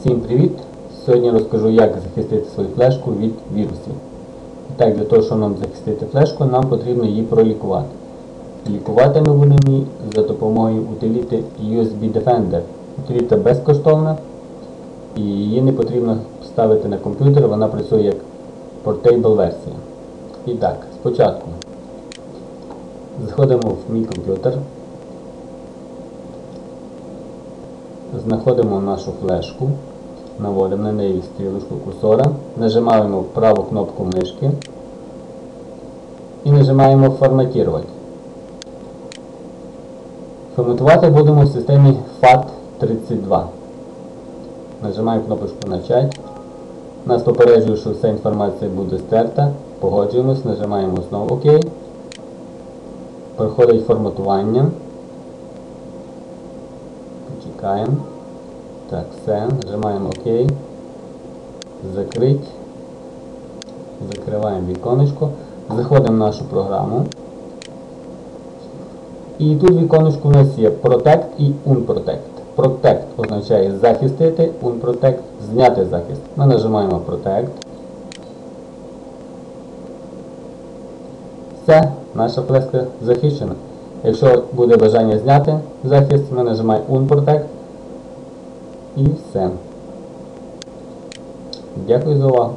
Всім привіт! Сьогодні розкажу, як захистити свою флешку від вірусів. І так, для того, щоб нам захистити флешку, нам потрібно її пролікувати. Лікувати ми будемо її за допомогою утиліти USB Defender. Утиліта безкоштовна і її не потрібно ставити на комп'ютер, вона працює як портейбл версія. І так, спочатку заходимо в мій комп'ютер. Знаходимо нашу флешку, наводимо на неї стрілочку курсора, нажимаємо праву кнопку мишки і нажимаємо форматувати. Форматувати будемо в системі FAT32. Нажимаємо кнопочку Начать. Нас попереджує, що вся інформація буде стерта. Погоджуємось, нажимаємо знову ОК. Проходить форматування. Чекаємо. Так, все. Нажимаємо ОК. Закрить. Закриваємо віконечко. Заходимо в нашу програму. І тут в віконечку у нас є Protect і Unprotect. Protect означає захистити, Unprotect зняти захист. Ми нажимаємо Protect. Все, наша флеска захищена. Якщо буде бажання зняти захист, ми нажимаємо Unprotect. І все. Дякую за увагу.